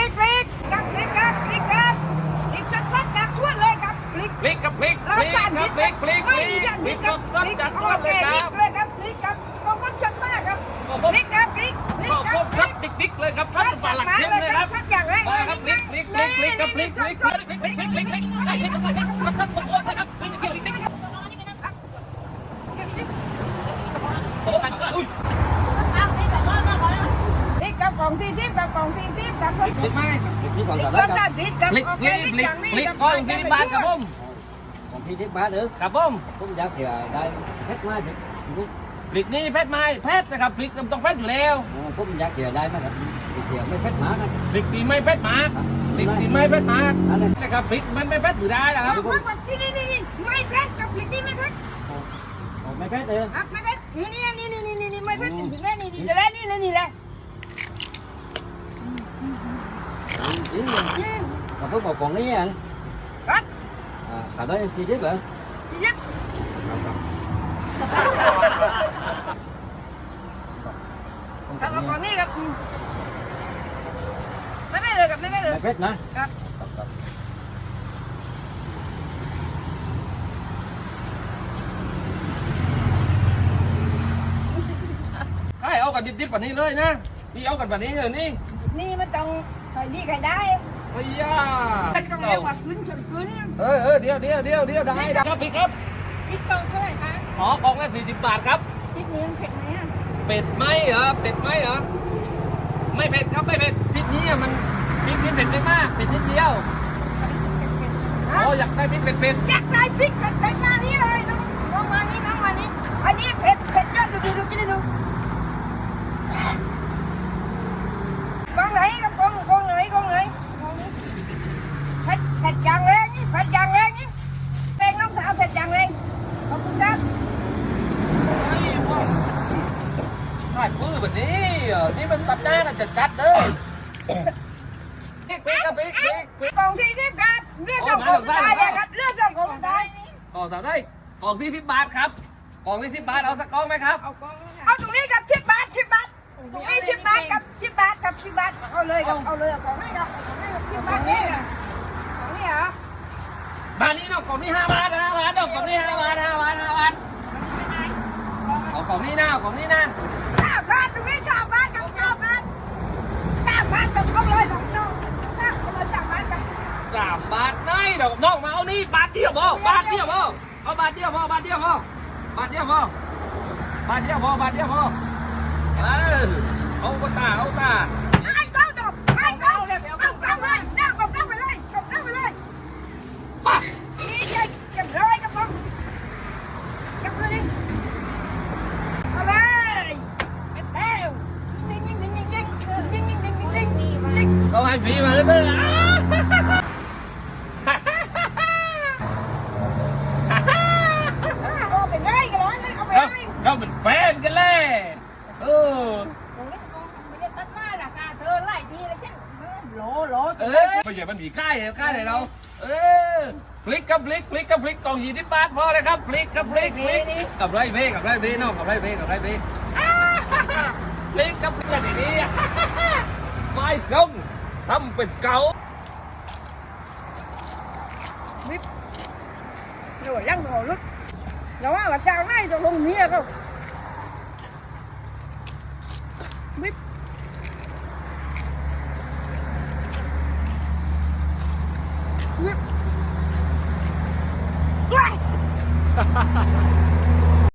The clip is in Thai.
ลิกพลิกกับพลิกครับพลิกครับพลิกชัดๆจากชวนเลยครับพลิกพลิกกับพลิกเราพลิกการคพรัลิบกพลิกพลิกพไม่ลิมีกการพพลิลิกกครับรถพลิกจัดโอรถเคเลยพคลิรักบเลยครับพลิกครับต้องมันชัดมากครับพลิกครับพลิกพลิกก็คพรับบครับดิกๆเลยครับท่านฝ่าหลักเทียมเลยครับ องสี่สิบกับกล่องสี่สิบกับคนพลิกไหมพี่ก่อนพลิกก่อนรได้ถคจัรับดพลิกกับพลิกโอพเคลิกพลิกพลิกอย่างนี้พลิกกับก้อนสี่บาทครับผมของพี่ทิพย์บาทเออครับผมผมอยากเสียได้เพชรมาถึงพลิกนี่เพชรไม้เพชรนะครับพลิกต้องเพชรอยู่แล้วผมอยากเสียได้นะครับเสียไม่เพชรมานะพลิกตีไม่เพชรมาพลิกตีไม่เพชรมานะครับพลิกมันไม่เพชรอยู่ได้นะครับเอามาที่นี่นี่นี่ไม่เพชรกับพลิกนี่ไม่เพชรไม่เพชรเออครับไม่เพชรอยู่นี่นี่นี่นี่นี่ไม่เพชรถึงแม่นี่นี่จะได้นี่เลยนี่เล chín luôn mà bước vào còn lý anh Cắt à, Hồi đó chi tiết hả? Chi tiết Thật là còn đi gặp Mấy mấy được gặp mấy mấy được Mấy phết nữa Cắt Cái này ô cần điệp điệp vào đi lên nha Đi ô cần vào đi rồi đi Đi mới trong รนะครับใช่เอากันดิบๆกว่านี้เลยนะนี่เอากันแบบนี้เลยนี่นี่มันต้องใส่นี่ใครได้เฮ้ยย่าต้องเรียกว่าขึ้นชนขึ้นเออเออเดี๋ยวเดี๋ยวเดี๋ยวเดี๋ยวได้ได้ครับพี่ครับพริกกองเท่าไหร่คะอ๋อกล่องละสี่สิบบาทครับพริกนี้มันเผ็ดไหมอะเป็ดไหมเหรอเป็ดไหมเหรอไม่เผ็ดครับไม่เผ็ดพริกนี้อะมันพริกนี้เผ็ดไม่มากเผ็ดนิดเดียวอ๋ออยากได้พริกเผ็ดเผ็ดอยากได้พริกเผ็ดเผ็ดมานี่เลยน้องน้องมานี่น้องมานี่อันนี้เผ็ดเผ็ดเยอะดูดูดูกินดูกองไหนกับกองกองไหนกองไหนกองนี้เผ็ดเผ็ดอย่างแรงนี่เผ็ดอย่างแรงนี่แป้งน้องสาวเผ็ดอย่างแรงขอบคุณครับ ถ่ายปื้อแบบ นี้เหรอนี่มันตัดหน้ากันจัดๆเลยพริกพริกครับพริกพริกพริกกองที่สิบครับเลือดสองกองตายเลยครับเลือดสองกองตายกล่องเท่าได้กล่องที่สิบบาทครับกล่องที่สิบบาทเอาสักกล่องไหมครับเอาตรงนี้กับสิบบาทสิบบาทตรงนี้สิบบาทกับสิบบาทกับสิบบาทเอาเลยครับเอาเลยของให้ครับของให้กับสิบบาทนี่ของนี่เหรอบาทนี้เนาะกล่องนี้ห้าบาทห้าบาทเนาะกล่องนี้ห้าบาทห้าบาทห้าบาทเอากล่องนี้นะเอากล่องนี้นะสา นี่บาทเดียวพอบาทเดียวพอเอาบาทเดียวพอบาทเดียวพอบาทเดียวพอบาทเดียวพอบาทเดียวพอเออเอาตาเอาตาเอาไอ้ผีมาเลย เออไม่ใช่มันมีค่ายเหรอค่ายไหนเรา เออพลิกกับพลิกพลิกกับพลิกกล่องยี่สิบบาทพอเลยครับพลิกกับพลิกพลิกกับไรเบ้กับไรเบ้น้องกับไรเบ้กับไรเบ้อ่าพลิกกับพลิกอย่างนี้ไม่ตรงทำเป็นเก่า rồi lăn hồ lúc nó mà sao này tôi không nghĩ không biết Yep.